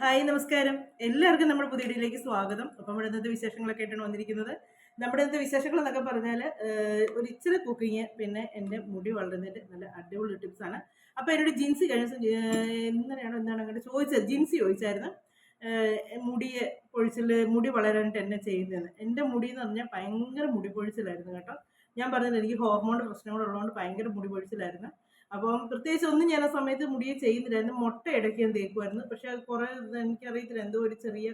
Hi നമസ്കാരം. എല്ലാവർക്കും നമ്മുടെ പുതിയ വീഡിയോയിലേക്ക് സ്വാഗതം. അപ്പം ഇവിടെ ഇന്നത്തെ വിശേഷങ്ങളൊക്കെ ആയിട്ടാണ് വന്നിരിക്കുന്നത്. നമ്മുടെ ഇന്നത്തെ വിശേഷങ്ങൾ എന്നൊക്കെ പറഞ്ഞാൽ ഒരു ഇച്ചിരി കുക്കിങ് പിന്നെ എന്റെ മുടി വളരുന്നതിന്റെ നല്ല അടിപൊളി ടിപ്സ് ആണ്. അപ്പോൾ എന്നോട് ജിൻസി കഴിഞ്ഞ ഇന്നലെയാണോ എന്താണ് അങ്ങോട്ട് ചോദിച്ചത്. ജിൻസി ചോദിച്ചായിരുന്നു മുടിയെ പൊഴിച്ചിൽ മുടി വളരാനായിട്ട് എന്നെ ചെയ്യുന്നതെന്ന്. എന്റെ മുടി എന്ന് പറഞ്ഞാൽ ഭയങ്കര മുടി പൊഴിച്ചിലായിരുന്നു കേട്ടോ. ഞാൻ പറഞ്ഞത് എനിക്ക് ഹോർമോണിന്റെ പ്രശ്നങ്ങളുള്ളതുകൊണ്ട് ഭയങ്കര മുടി പൊഴിച്ചിലായിരുന്നു. അപ്പം പ്രത്യേകിച്ച് ഒന്നും ഞാൻ ആ സമയത്ത് മുടിയെ ചെയ്യുന്നില്ലായിരുന്നു മുട്ട ഇടയ്ക്ക് ഞാൻ തേക്കുമായിരുന്നു പക്ഷെ അത് കുറേ എനിക്കറിയത്തില്ല. എന്തോ ഒരു ചെറിയ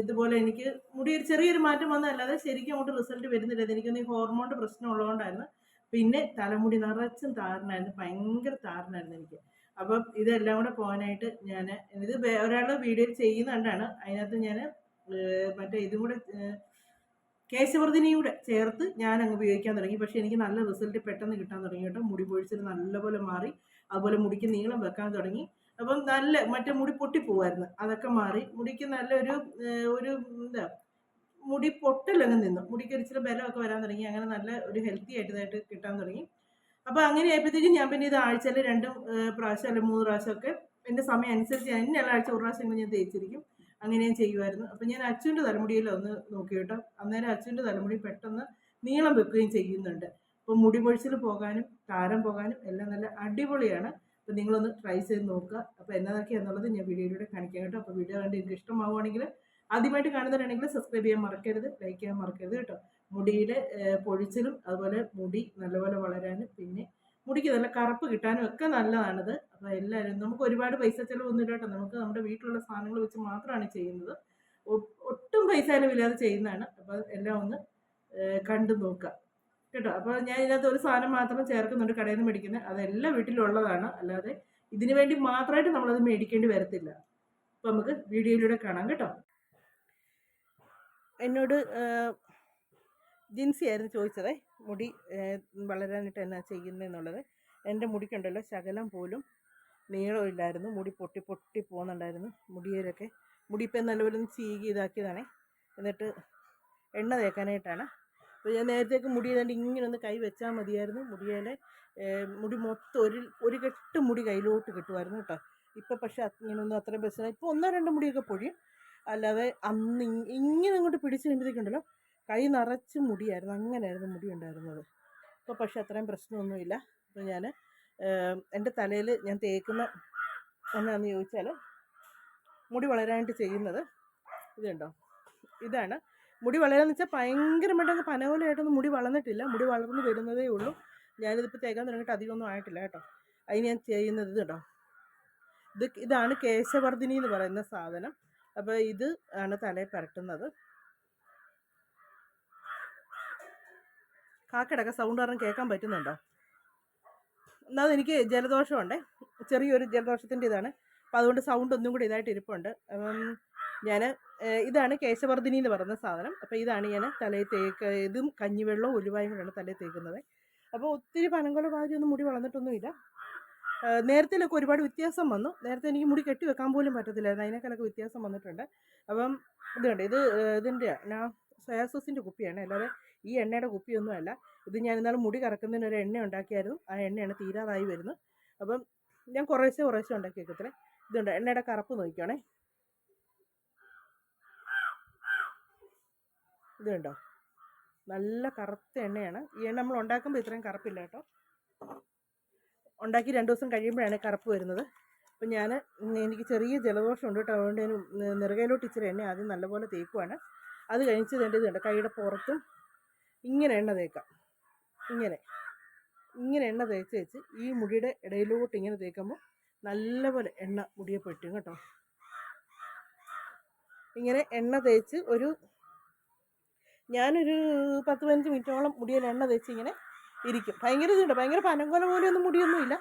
ഇതുപോലെ എനിക്ക് മുടി ഒരു ചെറിയൊരു മാറ്റം വന്നതല്ലാതെ ശരിക്കും അങ്ങോട്ട് റിസൾട്ട് വരുന്നില്ല. എനിക്കൊന്ന് ഈ ഹോർമോണിന്റെ പ്രശ്നം ഉള്ളതുകൊണ്ടായിരുന്നു. പിന്നെ തലമുടി നിറച്ചും താരനായിരുന്നു. ഭയങ്കര താരനായിരുന്നു എനിക്ക്. അപ്പം ഇതെല്ലാം കൂടെ പോകാനായിട്ട് ഞാൻ ഇത് ഒരാൾ വീഡിയോ ചെയ്യുന്നുണ്ടാണ് അതിനകത്ത് ഞാൻ മറ്റേ ഇതും കൂടെ കേശവർദ്ധിനിയൂടെ ചേർത്ത് ഞാൻ അങ്ങ് ഉപയോഗിക്കാൻ തുടങ്ങി. പക്ഷേ എനിക്ക് നല്ല റിസൾട്ട് പെട്ടെന്ന് കിട്ടാൻ തുടങ്ങി കേട്ടോ. മുടി പൊഴിച്ചിൽ നല്ലപോലെ മാറി അതുപോലെ മുടിക്ക് നീളം വെക്കാൻ തുടങ്ങി. അപ്പം നല്ല മറ്റേ മുടി പൊട്ടിപ്പോവായിരുന്നു. അതൊക്കെ മാറി. മുടിക്ക് നല്ലൊരു ഒരു എന്താ മുടി പൊട്ടലങ്ങ് നിന്നു. മുടിക്ക് ഒരിച്ചിരി ബലമൊക്കെ വരാൻ തുടങ്ങി. അങ്ങനെ നല്ല ഒരു ഹെൽത്തി ആയിട്ടതായിട്ട് കിട്ടാൻ തുടങ്ങി. അപ്പോൾ അങ്ങനെ ആയപ്പോഴത്തേക്കും ഞാൻ പിന്നെ ഇത് ആഴ്ചയിൽ രണ്ടും പ്രാവശ്യം അല്ലെങ്കിൽ മൂന്ന് പ്രാവശ്യമൊക്കെ എന്റെ സമയം അനുസരിച്ച് ഞാൻ ഇന്ന ആഴ്ച ഒരു പ്രാവശ്യം ഞാൻ തേച്ചിരിക്കും. അങ്ങനെ ഞാൻ ചെയ്യുമായിരുന്നു അപ്പം ഞാൻ അച്ഛന്റെ തലമുടിയിൽ ഒന്ന് നോക്കി കേട്ടോ. അന്നേരം അച്ഛന്റെ തലമുടി പെട്ടെന്ന് നീളം വെക്കുകയും ചെയ്യുന്നുണ്ട്. അപ്പോൾ മുടി പൊഴിച്ചിൽ പോകാനും താരം പോകാനും എല്ലാം നല്ല അടിപൊളിയാണ്. അപ്പം നിങ്ങളൊന്ന് ട്രൈ ചെയ്ത് നോക്കുക. അപ്പോൾ എന്നതൊക്കെയാണെന്നുള്ളത് ഞാൻ വീഡിയോയിലൂടെ കാണിക്കാം കേട്ടോ. അപ്പോൾ വീഡിയോ കണ്ട് നിങ്ങൾക്ക് ഇഷ്ടമാവുകയാണെങ്കിൽ ആദ്യമായിട്ട് കാണുന്നവരാണെങ്കിൽ സബ്സ്ക്രൈബ് ചെയ്യാൻ മറക്കരുത് ലൈക്ക് ചെയ്യാൻ മറക്കരുത് കേട്ടോ. മുടിയിൽ പൊഴിച്ചിലും അതുപോലെ മുടി നല്ലപോലെ വളരാനും പിന്നെ മുടിക്ക് നല്ല കറുപ്പ് കിട്ടാനും ഒക്കെ നല്ലതാണിത്. അപ്പോൾ എല്ലാവരും നമുക്ക് ഒരുപാട് പൈസ ചിലവൊന്നും ഇല്ല കേട്ടോ. നമുക്ക് നമ്മുടെ വീട്ടിലുള്ള സാധനങ്ങൾ വെച്ച് മാത്രമാണ് ചെയ്യുന്നത്. ഒട്ടും പൈസ ചിലവില്ലാതെ ചെയ്യുന്നതാണ്. അപ്പോൾ എല്ലാം ഒന്ന് കണ്ടു നോക്കുക കേട്ടോ. അപ്പോൾ ഞാൻ ഇതിനകത്ത് ഒരു സാധനം മാത്രം ചേർക്കുന്നുണ്ട്. കടയിൽ നിന്ന് മേടിക്കുന്നത് അതെല്ലാം വീട്ടിലുള്ളതാണ്. അല്ലാതെ ഇതിനു വേണ്ടി മാത്രമായിട്ട് നമ്മളത് മേടിക്കേണ്ടി വരത്തില്ല. അപ്പോൾ നമുക്ക് വീഡിയോയിലൂടെ കാണാം കേട്ടോ. എന്നോട് ജിൻസി ആയിരുന്നു ചോദിച്ചതേ. മുടി വളരാനായിട്ട് എന്നാ ചെയ്യുന്നതെന്നുള്ളത് എന്റെ മുടിക്കുണ്ടല്ലോ ശകലം പോലും നീളമില്ലായിരുന്നു മുടി പൊട്ടി പൊട്ടി പോകുന്നുണ്ടായിരുന്നു. മുടിയിലൊക്കെ മുടി ഇപ്പം നല്ലപോലെ ഒന്ന് ചീകി ഇതാക്കിയതാണേ. എന്നിട്ട് എണ്ണ തേക്കാനായിട്ടാണ്. അപ്പോൾ ഞാൻ നേരത്തേക്ക് മുടി ഏതാണ്ട് ഇങ്ങനെ ഒന്ന് കൈ വെച്ചാൽ മതിയായിരുന്നു. മുടിയിലെ മുടി മൊത്തം ഒരു ഒരു കെട്ട് മുടി കയ്യിലോട്ട് കിട്ടുമായിരുന്നു കേട്ടോ. ഇപ്പം പക്ഷേ അത് ഇങ്ങനൊന്നും അത്രയും ബസ്സില്ല ഇപ്പോൾ ഒന്നോ രണ്ടോ മുടിയൊക്കെ പൊഴിയും. അല്ലാതെ അന്ന് ഇങ്ങനെ അങ്ങോട്ട് പിടിച്ച് കഴിയുമ്പോഴത്തേക്കുണ്ടല്ലോ കൈ നിറച്ച് മുടിയായിരുന്നു. അങ്ങനെയായിരുന്നു മുടി ഉണ്ടായിരുന്നത്. ഇപ്പോൾ പക്ഷേ അത്രയും പ്രശ്നമൊന്നുമില്ല. അപ്പോൾ ഞാൻ എന്റെ തലയിൽ ഞാൻ തേക്കുന്ന എന്നാന്ന് ചോദിച്ചാൽ മുടി വളരാനായിട്ട് ചെയ്യുന്നത് ഇതുണ്ടോ ഇതാണ്. മുടി വളരാന്ന് വെച്ചാൽ ഭയങ്കരമായിട്ടൊന്ന് പനപോലെയായിട്ടൊന്നും മുടി വളർന്നിട്ടില്ല. മുടി വളർന്നു വരുന്നതേ ഉള്ളൂ. ഞാനിതിപ്പോൾ തേക്കാൻ തുടങ്ങിയിട്ട് അധികമൊന്നും ആയിട്ടില്ല കേട്ടോ. അതിന് ഞാൻ ചെയ്യുന്നത് ഇതുണ്ടോ ഇത് ഇതാണ് കേശവർദ്ധിനി എന്ന് പറയുന്ന സാധനം. അപ്പോൾ ഇത് ആണ് തലയിൽ പരട്ടുന്നത്. കാക്കടക്ക സൗണ്ട് കാരണം കേൾക്കാൻ പറ്റുന്നുണ്ടോ? എന്നാൽ എനിക്ക് ജലദോഷമുണ്ട്. ചെറിയൊരു ജലദോഷത്തിന്റെ ഇതാണ്. അപ്പോൾ അതുകൊണ്ട് സൗണ്ട് ഒന്നും കൂടി ഇതായിട്ട് ഇരിപ്പുണ്ട്. ഞാൻ ഇതാണ് കേശവർദ്ധിനി എന്ന് പറയുന്ന സാധനം. അപ്പോൾ ഇതാണ് ഞാൻ തലയിൽ തേക്ക് ഇതും കഞ്ഞിവെള്ളവും ഉലുവായും കൂടെയാണ് തലയിൽ തേക്കുന്നത്. അപ്പോൾ ഒത്തിരി പനങ്കൊല ഭാഗ്യമൊന്നും മുടി വളർന്നിട്ടൊന്നുമില്ല. നേരത്തിലൊക്കെ ഒരുപാട് വ്യത്യാസം വന്നു. നേരത്തെ എനിക്ക് മുടി കെട്ടി വെക്കാൻ പോലും പറ്റത്തില്ലായിരുന്നു. അതിനേക്കാളൊക്കെ വ്യത്യാസം വന്നിട്ടുണ്ട്. അപ്പം ഇതുണ്ട് ഇത് ഇതിന്റെ ഞാൻ സോയാ സോസിന്റെ കുപ്പിയാണ്. അല്ലാതെ ഈ എണ്ണയുടെ കുപ്പിയൊന്നും അല്ല ഇത് ഞാൻ ഇന്നാലും മുടി കറക്കുന്നതിന് ഒരു എണ്ണ ഉണ്ടാക്കിയായിരുന്നു. ആ എണ്ണയാണ് തീരാറായി വരുന്നത്. അപ്പം ഞാൻ കുറേശ്ശെ കുറേശ്ശെ ഉണ്ടാക്കി വെക്കത്തില്ലേ? ഇതുണ്ട്. എണ്ണയുടെ കറുപ്പ് നോക്കിക്കോണേ. ഇത് കണ്ടോ? നല്ല കറുത്ത എണ്ണയാണ്. ഈ എണ്ണ നമ്മൾ ഉണ്ടാക്കുമ്പോൾ ഇത്രയും കറുപ്പില്ല കേട്ടോ. ഉണ്ടാക്കി രണ്ട് ദിവസം കഴിയുമ്പോഴാണ് കറുപ്പ് വരുന്നത്. അപ്പം ഞാൻ എനിക്ക് ചെറിയ ജലദോഷം ഉണ്ട് കേട്ടോ. അതുകൊണ്ട് ഞാൻ നിറകയിലോട്ട് ഇച്ചിരി എണ്ണ ആദ്യം നല്ലപോലെ തേക്കുവാണ്. അത് കഴിച്ച് വേണ്ടതുണ്ട് കൈയുടെ പുറത്തും ഇങ്ങനെ എണ്ണ തേക്കാം. ഇങ്ങനെ. ഇങ്ങനെ എണ്ണ തേച്ച് വെച്ച് ഈ മുടിയുടെ ഇടയിലോട്ട് ഇങ്ങനെ തേക്കുമ്പോൾ നല്ലപോലെ എണ്ണ മുടിയെ പറ്റും കേട്ടോ. ഇങ്ങനെ എണ്ണ തേച്ച് ഒരു ഞാനൊരു പത്ത് പതിനഞ്ച് മിനിറ്റോളം മുടിയിൽ എണ്ണ തേച്ച് ഇങ്ങനെ ഇരിക്കും. ഭയങ്കര ഇതുണ്ട്. ഭയങ്കര പനങ്കോല പോലെയൊന്നും മുടിയൊന്നുമില്ല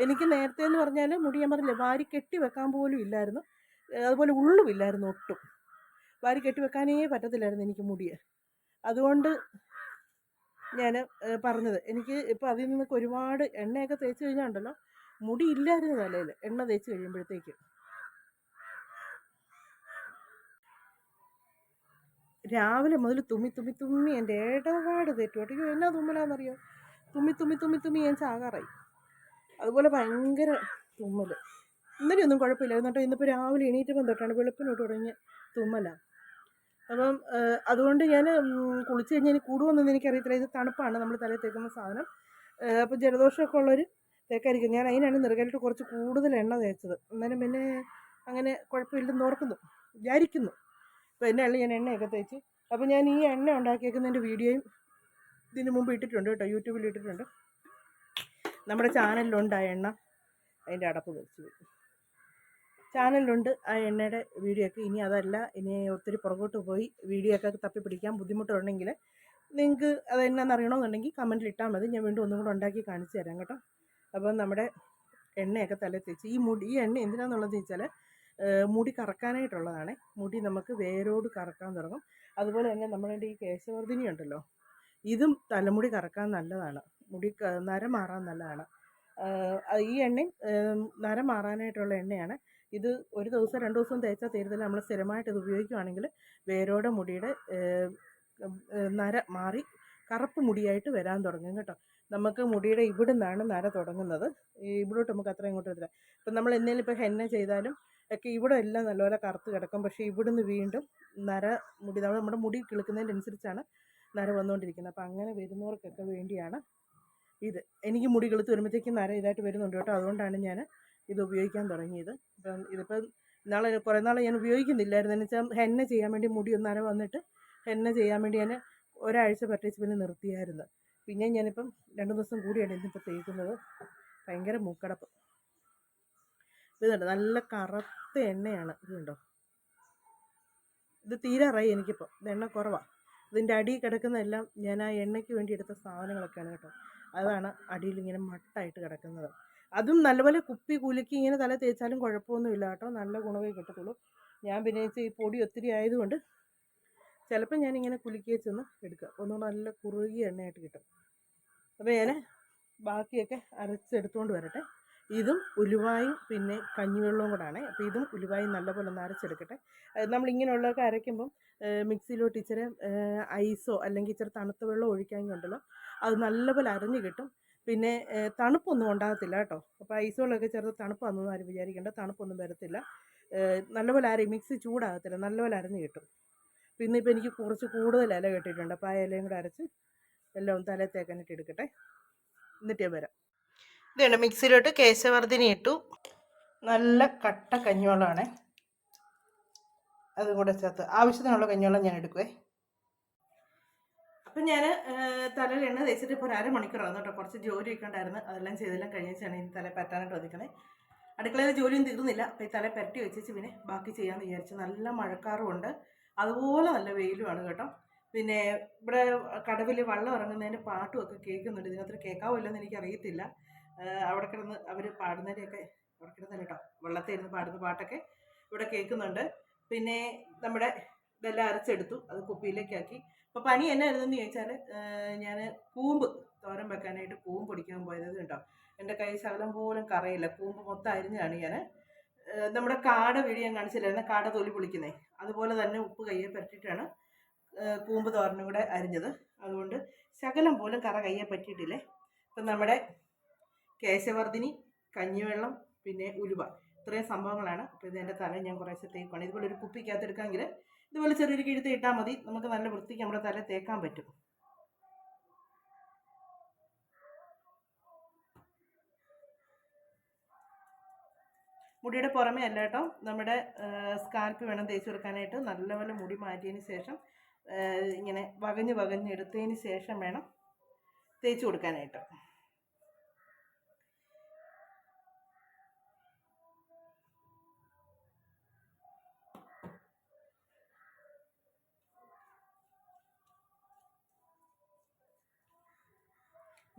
എനിക്ക് നേരത്തെ എന്ന് പറഞ്ഞാൽ മുടി ഞാൻ പറഞ്ഞില്ല വാരി കെട്ടി വെക്കാൻ പോലും ഇല്ലായിരുന്നു. അതുപോലെ അതുപോലെ ഉള്ളുമില്ലായിരുന്നു ഒട്ടും. വാരി കെട്ടി വെക്കാനേ പറ്റത്തില്ലായിരുന്നു എനിക്ക് മുടിയെ. അതുകൊണ്ട് ഞാൻ പറഞ്ഞത്. എനിക്ക് ഇപ്പോൾ അതിൽ നിന്നൊക്കെ ഒരുപാട് എണ്ണയൊക്കെ തേച്ച് കഴിഞ്ഞാൽ ഉണ്ടല്ലോ മുടി ഇല്ലായിരുന്നു തലയിൽ എണ്ണ തേച്ച് കഴിയുമ്പോഴത്തേക്ക്. രാവിലെ മുതൽ തുമ്മി തുമ്മി തുമ്മി എന്റെ ഇടപാട് തെറ്റു. അയ്യോ എന്നാ തുമ്മലാന്നറിയോ? തുമ്മി തുമ്മി തുമ്മി തുമ്മി ഞാൻ ചാകാറായി. അതുപോലെ ഭയങ്കര തുമ്മൽ ഇന്നലെ ഒന്നും കുഴപ്പമില്ലായിരുന്നു കേട്ടോ. ഇന്നിപ്പോൾ രാവിലെ എണീറ്റപ്പം തൊട്ടാണ് വെളുപ്പിനോട്ട് തുടങ്ങിയ തുമ്മല. അപ്പം അതുകൊണ്ട് ഞാൻ കുളിച്ച് കഴിഞ്ഞാൽ ഇനി കൂടുമെന്നൊന്നും എനിക്കറിയത്തില്ല. ഇത് തണുപ്പാണ് നമ്മൾ തലയിൽ തേക്കുന്ന സാധനം. അപ്പം അപ്പോൾ ജലദോഷമൊക്കെ ഉള്ളവർ തേക്കായിരിക്കും. ഞാൻ അതിനാണ് നിറകലിട്ട് കുറച്ച് കൂടുതൽ എണ്ണ തേച്ചത്. എന്നാലും പിന്നെ അങ്ങനെ കുഴപ്പമില്ലെന്ന് ഓർക്കുന്നു. വിചാരിക്കുന്നു. അപ്പോൾ എന്നെയല്ല ഞാൻ എണ്ണയൊക്കെ തേച്ച്. അപ്പോൾ ഞാൻ ഈ എണ്ണ ഉണ്ടാക്കിയേക്കുന്നതിന്റെ വീഡിയോയും ഇതിന് മുമ്പ് ഇട്ടിട്ടുണ്ട് കേട്ടോ. യൂട്യൂബിൽ ഇട്ടിട്ടുണ്ട്. നമ്മുടെ ചാനലിലുണ്ട് ആ എണ്ണ അതിന്റെ അടപ്പ് വെച്ച്. ചാനലിലുണ്ട്. ആ എണ്ണയുടെ വീഡിയോ ഒക്കെ. ഇനി അതല്ല. ഇനി ഒത്തിരി പുറകോട്ട് പോയി വീഡിയോ ഒക്കെ തപ്പി പിടിക്കാൻ ബുദ്ധിമുട്ടുണ്ടെങ്കിൽ നിങ്ങൾക്ക് അത് എന്നാന്ന് അറിയണമെന്നുണ്ടെങ്കിൽ കമന്റിൽ ഇട്ടാൽ മതി. ഞാൻ വീണ്ടും ഒന്നും കൂടെ ഉണ്ടാക്കി കാണിച്ചു തരാം കേട്ടോ. അപ്പം നമ്മുടെ എണ്ണയൊക്കെ തല തേച്ച്. ഈ മുടി ഈ എണ്ണ എന്തിനാണെന്നുള്ളതെന്ന് വെച്ചാൽ മുടി കറക്കാനായിട്ടുള്ളതാണ്. മുടി നമുക്ക് വേരോട് കറക്കാൻ തുടങ്ങും. അതുപോലെ തന്നെ നമ്മുടെ ഈ കേശവർദ്ധിനി ഉണ്ടല്ലോ. ഇതും തലമുടി കറക്കാൻ നല്ലതാണ്. മുടി നര മാറാൻ നല്ലതാണ്. ഈ എണ്ണയും നര മാറാനായിട്ടുള്ള എണ്ണയാണ്. ഇത് ഒരു ദിവസം രണ്ട് ദിവസം തേച്ചാൽ തീരത്തില്ല നമ്മൾ സ്ഥിരമായിട്ട് ഇത് ഉപയോഗിക്കുകയാണെങ്കിൽ വേരോടെ മുടിയുടെ നര മാറി കറുപ്പ് മുടിയായിട്ട് വരാൻ തുടങ്ങും കേട്ടോ. നമുക്ക് മുടിയുടെ ഇവിടെ നിന്നാണ് നര തുടങ്ങുന്നത്. ഇവിടോട്ട് നമുക്ക് അത്ര ഇങ്ങോട്ട് വരില്ല ഇപ്പം നമ്മൾ എന്തെങ്കിലും ഇപ്പോൾ ഹെന്ന ചെയ്താലും ഒക്കെ ഇവിടെ എല്ലാം നല്ലപോലെ കറുത്ത് കിടക്കും. പക്ഷേ ഇവിടുന്ന് വീണ്ടും നര മുടി നമ്മുടെ മുടി കിളുക്കുന്നതിനനുസരിച്ചാണ് നര വന്നുകൊണ്ടിരിക്കുന്നത്. അപ്പം അങ്ങനെ വരുന്നവർക്കൊക്കെ വേണ്ടിയാണ് ഇത്. എനിക്ക് മുടി കിളുത്ത് വരുമ്പോഴത്തേക്കും നര ഇതായിട്ട് വരുന്നുണ്ട് കേട്ടോ. അതുകൊണ്ടാണ് ഞാൻ ഇത് ഉപയോഗിക്കാൻ തുടങ്ങിയത്. ഇപ്പം ഇതിപ്പം നാളെ കുറേ നാൾ ഞാൻ ഉപയോഗിക്കുന്നില്ലായിരുന്നു. എന്ന് വെച്ചാൽ ഹെന്ന ചെയ്യാൻ വേണ്ടി മുടി ഒന്നര വന്നിട്ട് ഹെന്ന ചെയ്യാൻ വേണ്ടി ഞാൻ ഒരാഴ്ച പറ്റിച്ച് പിന്നെ നിർത്തിയായിരുന്നു. പിന്നെ ഞാനിപ്പം രണ്ട് ദിവസം കൂടിയാണ് ഇന്നിപ്പോൾ തേക്കുന്നത്. ഭയങ്കര മൂക്കടപ്പ്. ഇതുണ്ട് നല്ല കറുത്ത എണ്ണയാണ്. ഇതുണ്ടോ ഇത് തീരാറായി എനിക്കിപ്പോൾ ഇത് എണ്ണ കുറവാണ് ഇതിന്റെ അടിയിൽ കിടക്കുന്നതെല്ലാം ഞാൻ ആ എണ്ണയ്ക്ക് വേണ്ടി എടുത്ത സാധനങ്ങളൊക്കെയാണ് കേട്ടോ. അതാണ് അടിയിൽ ഇങ്ങനെ മട്ടായിട്ട് കിടക്കുന്നത്. അതും നല്ലപോലെ കുപ്പി കുലുക്കി ഇങ്ങനെ തല തേച്ചാലും കുഴപ്പമൊന്നുമില്ല കേട്ടോ. നല്ല ഗുണമേ കിട്ടത്തുള്ളൂ. ഞാൻ പിന്നെ ഈ പൊടി ഒത്തിരി ആയതുകൊണ്ട് ചിലപ്പോൾ ഞാനിങ്ങനെ കുലുക്കിയെ ചെന്ന് എടുക്കുക. ഒന്നുകൂടെ നല്ല കുറുകിയ എണ്ണയായിട്ട് കിട്ടും. അപ്പോൾ ഞാൻ ബാക്കിയൊക്കെ അരച്ചെടുത്തുകൊണ്ട് വരട്ടെ. ഇതും ഉലുവായും പിന്നെ കഞ്ഞിവെള്ളവും കൂടാണ്. അപ്പോൾ ഇതും ഉലുവായും നല്ലപോലെ ഒന്ന് അരച്ചെടുക്കട്ടെ. നമ്മളിങ്ങനെയുള്ളതൊക്കെ അരയ്ക്കുമ്പം മിക്സിയിലോട്ട് ഇച്ചിരി ഐസോ അല്ലെങ്കിൽ ഇച്ചിരി തണുത്ത വെള്ളം ഒഴിക്കാമെങ്കിലുണ്ടല്ലോ അത് നല്ലപോലെ അരഞ്ഞ് കിട്ടും. പിന്നെ തണുപ്പൊന്നും ഉണ്ടാകത്തില്ല കേട്ടോ. അപ്പോൾ ഐസോളൊക്കെ ചേർത്ത് തണുപ്പാണെന്നൊന്നും ആരും വിചാരിക്കേണ്ട. തണുപ്പൊന്നും വരത്തില്ല. നല്ലപോലെ അരി മിക്സി ചൂടാകത്തില്ല. നല്ലപോലെ അരഞ്ഞ് കിട്ടും. പിന്നെ ഇപ്പോൾ എനിക്ക് കുറച്ച് കൂടുതൽ ഇല കെട്ടിയിട്ടുണ്ട്. അപ്പോൾ ആ ഇലയും കൂടെ അരച്ച് എല്ലാം ഒന്ന് തലയിൽ തേക്കാനായിട്ട് എടുക്കട്ടെ. എന്നിട്ട് ഞാൻ വരാം. ഇതുണ്ട് മിക്സിയിലോട്ട് കേശവർദ്ധിനി ഇട്ടു. നല്ല കട്ട കഞ്ഞിവെള്ളമാണ് അതും കൂടെ ചേർത്ത്. ആവശ്യത്തിനുള്ള കഞ്ഞിവെള്ളം ഞാൻ എടുക്കുവേ. അപ്പം ഞാൻ തലയിൽ എണ്ണ തേച്ചിട്ട് ഇപ്പോൾ ഒരു അരമണിക്കൂറാണ് കേട്ടോ കുറച്ച് ജോലിയൊക്കെ ഉണ്ടായിരുന്നു. അതെല്ലാം ചെയ്തെല്ലാം കഴിഞ്ഞാണ് ഇനി തല പറ്റാനായിട്ട് ഒതുക്കണേ അടുക്കളയിൽ ജോലിയും തീർന്നില്ല. അപ്പോൾ ഈ തല പരട്ടി വെച്ചിട്ട് പിന്നെ ബാക്കി ചെയ്യാമെന്ന് വിചാരിച്ചു നല്ല മഴക്കാറുമുണ്ട് അതുപോലെ നല്ല വെയിലുമാണ് കേട്ടോ. പിന്നെ ഇവിടെ കടവിൽ വെള്ളം ഇറങ്ങുന്നതിന്റെ പാട്ടും ഒക്കെ കേൾക്കുന്നുണ്ട്. ഇതിനകത്ത് കേൾക്കാവില്ലെന്ന് എനിക്കറിയത്തില്ല. അവിടെ കിടന്ന് അവർ പാടുന്നതിന്റെയൊക്കെ അവിടെ കിടന്നല്ല കേട്ടോ. വെള്ളത്തിൽ ഇരുന്ന് പാടുന്ന പാട്ടൊക്കെ ഇവിടെ കേൾക്കുന്നുണ്ട്. പിന്നെ നമ്മുടെ ഇതെല്ലാം അരച്ചെടുത്തു. അത് കുപ്പിയിലേക്കാക്കി. അപ്പോൾ എന്നെ എന്നായിരുന്നെന്ന് ചോദിച്ചാൽ ഞാൻ കൂമ്പ് തോരം വെക്കാനായിട്ട് കൂമ്പ് പൊടിക്കാൻ പോയത് കേട്ടോ. എന്റെ കൈ ശകലം പോലും കറയില്ല. കൂമ്പ് മൊത്തം അരിഞ്ഞാണ് ഞാൻ നമ്മുടെ കാട വീഡിയോ ഞാൻ കാണിച്ചില്ലായിരുന്നു? കാട തൊലി പൊളിക്കുന്നേ. അതുപോലെ തന്നെ ഉപ്പ് കയ്യെ പറ്റിയിട്ടാണ് കൂമ്പ് തോരനും കൂടെ അരിഞ്ഞത്. അതുകൊണ്ട് ശകലം പോലും കറ കയ്യെ പറ്റിയിട്ടില്ലേ? ഇപ്പം നമ്മുടെ കേശവർദ്ധിനി കഞ്ഞിവെള്ളം പിന്നെ ഉലുവ. ഇത്രയും സംഭവങ്ങളാണ്. അപ്പോൾ ഇത് എന്റെ തല ഞാൻ കുറേശ്ശെ തേക്കാണ് ഇതുപോലെ ഒരു കുപ്പിക്കകത്ത് എടുക്കാമെങ്കിൽ ഇതുപോലെ ചെറിയൊരു കിഴുത്ത് ഇട്ടാൽ മതി. നമുക്ക് നല്ല വൃത്തിക്ക് നമ്മുടെ തല തേക്കാൻ പറ്റും. മുടിയുടെ പുറമേ അല്ല കേട്ടോ. നമ്മുടെ സ്കാൽപ്പ് വേണം തേച്ച് കൊടുക്കാനായിട്ട്. നല്ലപോലെ മുടി മാറ്റിയതിന് ശേഷം ഇങ്ങനെ വകഞ്ഞ് വകഞ്ഞ് എടുത്തതിന് ശേഷം വേണം തേച്ച് കൊടുക്കാനായിട്ട്.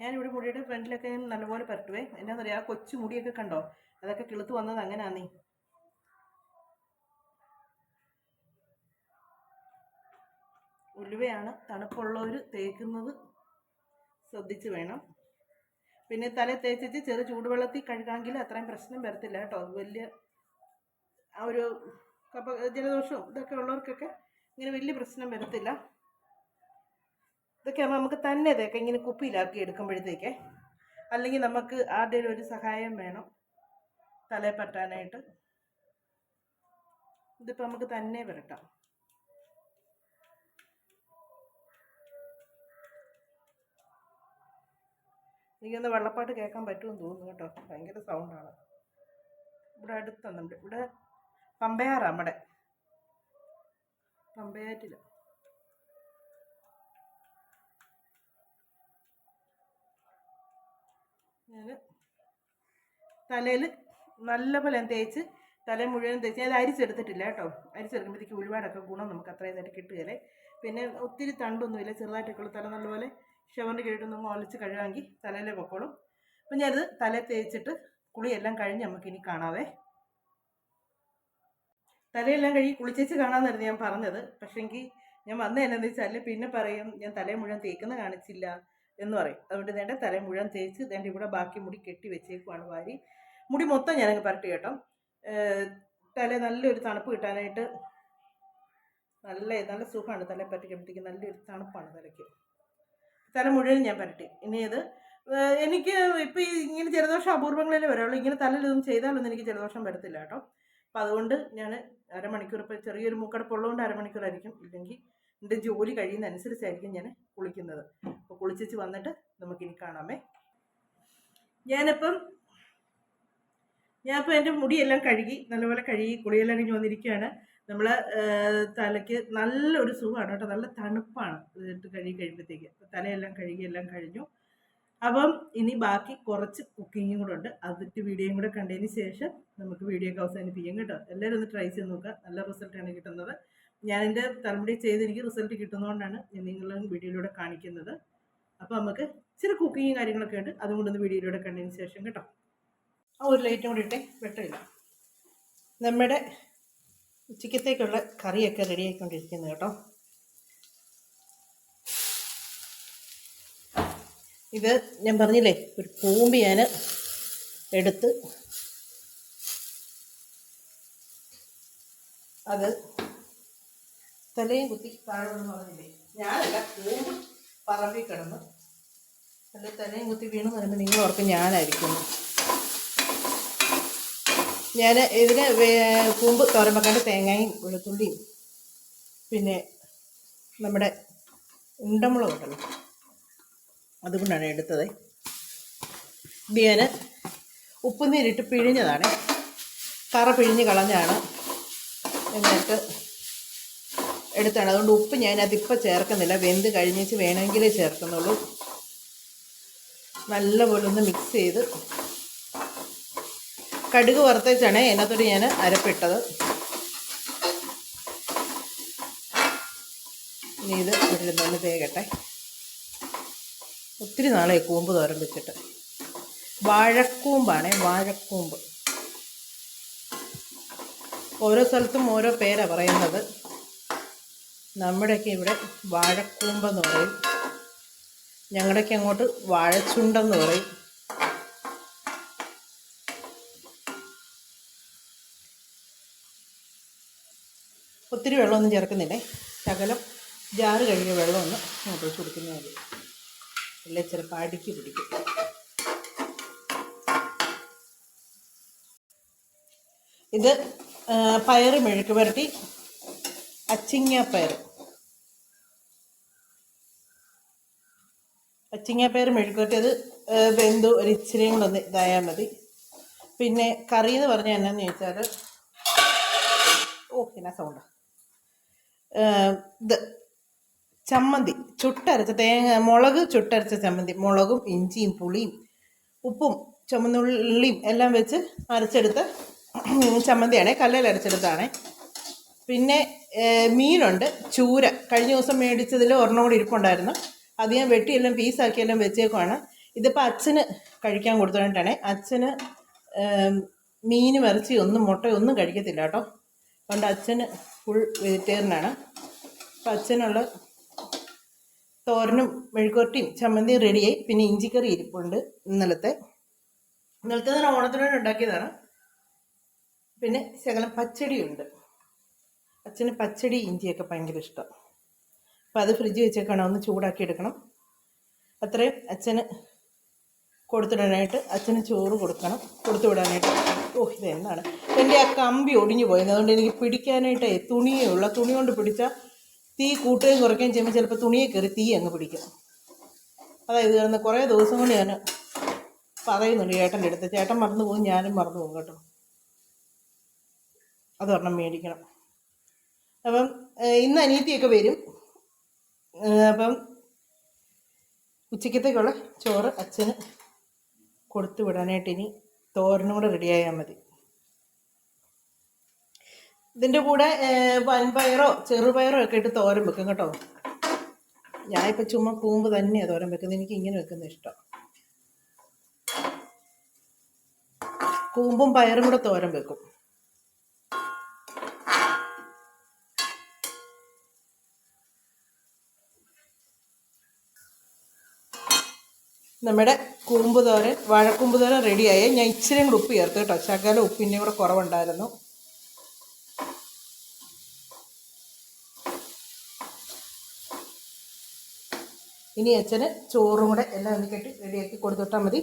ഞാനിവിടെ മുടിയുടെ ഫ്രണ്ടിലൊക്കെ ഞാൻ നല്ലപോലെ പരട്ടുവേ. എന്നാന്നറിയാം? ആ കൊച്ചു മുടിയൊക്കെ കണ്ടോ? അതൊക്കെ കിളുത്ത് വന്നത് അങ്ങനെയാന്നേ ഉലുവയാണ് തണുപ്പുള്ളവർ തേക്കുന്നത്. ശ്രദ്ധിച്ച് വേണം. പിന്നെ തല തേച്ചിട്ട് ചെറു ചൂടുവെള്ളത്തിൽ കഴുകാമെങ്കിൽ അത്രയും പ്രശ്നം വരത്തില്ല കേട്ടോ. വലിയ ആ ഒരു കപ്പ ജലദോഷവും ഇതൊക്കെ ഉള്ളവർക്കൊക്കെ ഇങ്ങനെ വലിയ പ്രശ്നം വരത്തില്ല. ഇതൊക്കെ നമുക്ക് തന്നെ ഇതൊക്കെ ഇങ്ങനെ കുപ്പിയിലാക്കി എടുക്കുമ്പോഴത്തേക്ക് അല്ലെങ്കിൽ നമുക്ക് ആരുടെയും ഒരു സഹായം വേണം തലയിൽ പറ്റാനായിട്ട് ഇതിപ്പോൾ നമുക്ക് തന്നെ വരട്ടാം. എനിക്കൊന്ന് വെള്ളപ്പാട്ട് കേൾക്കാൻ പറ്റുമെന്ന് തോന്നുന്നു കേട്ടോ. ഭയങ്കര സൗണ്ടാണ് ഇവിടെ അടുത്താണ് നമ്മുടെ ഇവിടെ പമ്പയാറാണ് നമ്മുടെ. പമ്പയാറ്റില്ല ഞാൻ തലയിൽ നല്ലപോലെ തേച്ച് തല മുഴുവൻ തേച്ച് ഞാൻ അരിച്ചെടുത്തിട്ടില്ല കേട്ടോ. അരിച്ചെടുക്കുമ്പോഴത്തേക്ക് ഒരുപാടൊക്കെ ഗുണം നമുക്ക് അത്രയും നേരം കിട്ടുകയല്ലേ പിന്നെ ഒത്തിരി തണ്ടൊന്നുമില്ല ചെറുതായിട്ടൊക്കെ തല നല്ലപോലെ ഷവറിന്റെ കീഴിട്ടൊന്നും ഒലച്ച് കഴുകാമെങ്കിൽ തലയിലെ പൊക്കോളും. അപ്പം ഞാനത് തല തേച്ചിട്ട് കുളിയെല്ലാം കഴിഞ്ഞ് നമുക്ക് ഇനി കാണാവേ. തലയെല്ലാം കഴുകി കുളിച്ചേച്ച് കാണാമെന്നായിരുന്നു ഞാൻ പറഞ്ഞത്. പക്ഷേങ്കിൽ ഞാൻ വന്നതെന്നു വെച്ചാൽ പിന്നെ പറയും ഞാൻ തലയെ മുഴുവൻ തേക്കുന്ന കാണിച്ചില്ല. എന്ന് പറയും. അതുകൊണ്ട് നേണ്ട തല മുഴുവൻ തേച്ച് നേണ്ട ഇവിടെ ബാക്കി മുടി കെട്ടി വെച്ചേക്കുവാണ് വാരി. മുടി മൊത്തം ഞാനങ്ങ് പരട്ടി കേട്ടോ. തല നല്ലൊരു തണുപ്പ് കിട്ടാനായിട്ട് നല്ല നല്ല സുഖമാണ് തല പറ്റിക്കുമ്പോഴത്തേക്ക് നല്ലൊരു തണുപ്പാണ് തലയ്ക്ക്. തല മുഴുവൻ ഞാൻ പരട്ടി. ഇനി ഏഹ് എനിക്ക് ഇപ്പം ഇങ്ങനെ ജലദോഷം അപൂർവങ്ങളിലേ വരുള്ളൂ ഇങ്ങനെ തലയിലൊന്നും ചെയ്താലൊന്നും എനിക്ക് ജലദോഷം വരത്തില്ല കേട്ടോ. അപ്പോൾ അതുകൊണ്ട് ഞാൻ അരമണിക്കൂർ ഇപ്പോൾ ചെറിയൊരു മൂക്കടപ്പുള്ളതുകൊണ്ട് അരമണിക്കൂറായിരിക്കും. ഇല്ലെങ്കിൽ എന്റെ ജോലി കഴിയുന്ന അനുസരിച്ചായിരിക്കും ഞാൻ കുളിക്കുന്നത്. കുളിച്ചേച്ച് വന്നിട്ട് നമുക്കിനി കാണാമേ. ഞാനിപ്പം ഞാനിപ്പോൾ എന്റെ മുടിയെല്ലാം കഴുകി നല്ലപോലെ കഴുകി കുളിയെല്ലാം കഴിഞ്ഞ് വന്നിരിക്കുകയാണ്. നമ്മൾ തലയ്ക്ക് നല്ലൊരു സുഖമാണ് കേട്ടോ. നല്ല തണുപ്പാണ് ഇട്ട് കഴുകി കഴിയുമ്പോഴത്തേക്ക്. തലയെല്ലാം കഴുകി എല്ലാം കഴിഞ്ഞു. അപ്പം ഇനി ബാക്കി കുറച്ച് കുക്കിങ്ങും കൂടെ ഉണ്ട്. അതിട്ട് വീഡിയോയും കൂടെ കണ്ടതിന് ശേഷം നമുക്ക് വീഡിയോ ഒക്കെ അവസാനിപ്പിക്കാം കേട്ടോ. എല്ലാവരും ഒന്ന് ട്രൈ ചെയ്ത് നോക്കുക. നല്ല റിസൾട്ടാണ് കിട്ടുന്നത്. ഞാൻ തലമുടി ചെയ്ത് എനിക്ക് റിസൾട്ട് കിട്ടുന്നതുകൊണ്ടാണ് ഞാൻ നിങ്ങളും വീഡിയോയിലൂടെ കാണിക്കുന്നത്. അപ്പോൾ നമുക്ക് ഇച്ചിരി കുക്കിങ്ങും കാര്യങ്ങളൊക്കെ ഉണ്ട്. അതും കൊണ്ടൊന്ന് വീഡിയോയിലൂടെ കണ്ടതിന് ശേഷം കേട്ടോ. ആ ഒരു ലൈറ്റും കൂടി ഇട്ടേ വെട്ടമില്ല നമ്മുടെ ഉച്ചക്കത്തേക്കുള്ള കറിയൊക്കെ റെഡി ആയിക്കൊണ്ടിരിക്കുന്നത് കേട്ടോ. ഇത് ഞാൻ പറഞ്ഞില്ലേ ഒരു കൂമ്പ് ഞാൻ എടുത്ത് അത് തലയും കുത്തി താഴെ പറഞ്ഞില്ലേ? ഞാനല്ല കൂമ്പ് പറമ്പിൽ കിടന്ന് അതിൽ തലയും കുത്തി വീണ് പറയുമ്പോൾ നിങ്ങൾ ഓർക്കും ഞാനായിരിക്കും ഞാൻ ഇതിന് കൂമ്പ് തോരൻ വെക്കാണ്ട് തേങ്ങയും വെളുത്തുള്ളിയും പിന്നെ നമ്മുടെ ഉണ്ടമുളക് ഉണ്ടല്ലോ അതുകൊണ്ടാണ് എടുത്തത്. ഞാൻ ഉപ്പുനീരിട്ട് പിഴിഞ്ഞതാണ്. കറ പിഴിഞ്ഞ് കളഞ്ഞാണ് എന്നിട്ട് എടുത്താണ്. അതുകൊണ്ട് ഉപ്പ് ഞാൻ അതിപ്പോൾ ചേർക്കുന്നില്ല. വെന്ത് കഴിഞ്ഞേച്ച് വേണമെങ്കിലേ ചേർക്കുന്നുള്ളൂ. നല്ലപോലെ ഒന്ന് മിക്സ് ചെയ്ത് കടുക് വറുത്തേച്ചാണ് അതിനകത്തോട് ഞാൻ അരപ്പിട്ടത്. ഇനി ഇത് ഒരു നല്ല തേകട്ടെ. ഒത്തിരി നാളെ കൂമ്പ് തോരൻ വെച്ചിട്ട്. വാഴക്കൂമ്പാണേ വാഴക്കൂമ്പ്. ഓരോ സ്ഥലത്തും ഓരോ പേരാണ് പറയുന്നത്. നമ്മുടെയൊക്കെ ഇവിടെ വാഴക്കൂമ്പെന്ന് പറയും. ഞങ്ങളുടെയൊക്കെ അങ്ങോട്ട് വാഴച്ചുണ്ടെന്ന് പറയും. ഒത്തിരി വെള്ളമൊന്നും ചേർക്കുന്നില്ലേ? ശകലം ജാറ് കഴിഞ്ഞ വെള്ളമൊന്ന് അങ്ങോട്ട് വെച്ച് കൊടുക്കുന്നേ മതി. അല്ലെ ചിലപ്പോൾ അടിക്ക് പിടിക്കും. ഇത് പയറ് മെഴുക്ക് പുരട്ടി അച്ചിങ്ങ പയർ അച്ചിങ്ങ പയർ മെഴുക്ക് അത് വെന്തു ഒരു ഇച്ചിരിയും കൂടെ ഒന്ന് ഇതായാൽ മതി. പിന്നെ കറി എന്ന് പറഞ്ഞാൽ എന്നാന്ന് ചോദിച്ചാൽ ഓ എന്നാ സൗണ്ട് ഇത് ചമ്മന്തി ചുട്ടരച്ച തേങ്ങ മുളക് ചുട്ടരച്ച ചമ്മന്തി മുളകും ഇഞ്ചിയും പുളിയും ഉപ്പും ചുമന്നുള്ളിയും എല്ലാം വെച്ച് അരച്ചെടുത്ത ചമ്മന്തിയാണേ കല്ലിൽ അരച്ചെടുത്താണ് പിന്നെ മീനുണ്ട്. ചൂര. കഴിഞ്ഞ ദിവസം മേടിച്ചതിൽ ഒരെണ്ണം കൂടി ഇരിപ്പുണ്ടായിരുന്നു. അത് ഞാൻ വെട്ടിയെല്ലാം പീസാക്കിയെല്ലാം വെച്ചേക്കുവാണ്. ഇതിപ്പോൾ അച്ഛന് കഴിക്കാൻ കൊടുത്തോണ്ടാണേ അച്ഛന് മീൻ വരച്ചി ഒന്നും മുട്ടയൊന്നും കഴിക്കത്തില്ല കേട്ടോ. അതുകൊണ്ട് അച്ഛന് ഫുൾ വെജിറ്റേറിയനാണ്. അപ്പം അച്ഛനുള്ള തോരനും മെഴുക്കുവരട്ടിയും ചമ്മന്തിയും റെഡിയായി. പിന്നെ ഇഞ്ചിക്കറി ഇരിപ്പുണ്ട് ഇന്നലത്തെ. ഇന്നലത്തെ തന്നെ ഓണത്തിനോട് ഉണ്ടാക്കിയതാണ്. പിന്നെ ശകലം പച്ചടിയുണ്ട്. അച്ഛന് പച്ചടി ഇഞ്ചിയൊക്കെ ഭയങ്കര ഇഷ്ടം. അപ്പം അത് ഫ്രിഡ്ജ് വെച്ചേക്കണം. ഒന്ന് ചൂടാക്കി എടുക്കണം. അത്രയും അച്ഛന് കൊടുത്തിടാനായിട്ട് അച്ഛന് ചോറ് കൊടുക്കണം. കൊടുത്തു വിടാനായിട്ട്. ഓ ഇത് എന്താണ്? എന്റെ ആ കമ്പി ഒടിഞ്ഞു പോയത് അതുകൊണ്ട് എനിക്ക് പിടിക്കാനായിട്ടേ തുണിയേ ഉള്ളൂ തുണി കൊണ്ട് പിടിച്ചാൽ തീ കൂട്ടുകയും കുറയ്ക്കുകയും ചെയ്യുമ്പോൾ ചിലപ്പോൾ തുണിയെ കയറി തീ അങ്ങ് പിടിക്കും. അതായത് കാരണം കുറേ ദിവസം കൊണ്ട് ഞാൻ പറയുന്നുണ്ട് ചേട്ടന്റെ അടുത്ത്. ചേട്ടൻ മറന്നു പോകും ഞാനും മറന്നു പോകും കേട്ടോ അതൊരെണ്ണം മേടിക്കണം. അപ്പം ഇന്ന് അനിയത്തിയൊക്കെ വരും. അപ്പം ഉച്ചക്കത്തേക്കുള്ള ചോറ് അച്ഛന് കൊടുത്തു വിടാനായിട്ട് ഇനി തോരനും കൂടെ റെഡിയായാൽ മതി. ഇതിന്റെ കൂടെ വൻപയറോ ചെറുപയറോ ഒക്കെ ഇട്ട് തോരൻ വെക്കും കേട്ടോ. ഞാനിപ്പോൾ ചുമ്മാ കൂമ്പ് തന്നെയാണ് തോരൻ വെക്കുന്നത്. എനിക്ക് ഇങ്ങനെ വെക്കുന്ന ഇഷ്ടം. കൂമ്പും പയറും കൂടെ തോരൻ വെക്കും. നമ്മുടെ കൂമ്പ് തോരൻ വാഴക്കൂമ്പ് തോരൻ റെഡിയായി. ഞാൻ ഇച്ചിരി കൂടെ ഉപ്പ് ചേർത്ത് കേട്ടോ. ശകലം ഉപ്പിന്റെ കൂടെ കുറവുണ്ടായിരുന്നു. ഇനി അച്ഛന് ചോറും കൂടെ എല്ലാം ഒന്ന് കെട്ടി റെഡിയാക്കി കൊടുത്തുവിട്ടാൽ മതി.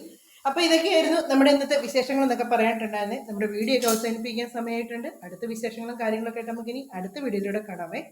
അപ്പോൾ ഇതൊക്കെയായിരുന്നു നമ്മുടെ ഇന്നത്തെ വിശേഷങ്ങൾ എന്നൊക്കെ പറയാനുണ്ടായിരുന്നേ നമ്മുടെ വീഡിയോ ഒക്കെ അവസാനിപ്പിക്കാൻ സമയമായിട്ടുണ്ട്. അടുത്ത വിശേഷങ്ങളും കാര്യങ്ങളൊക്കെ ആയിട്ട് നമുക്കിനി അടുത്ത വീഡിയോയിലൂടെ കാണാമേ.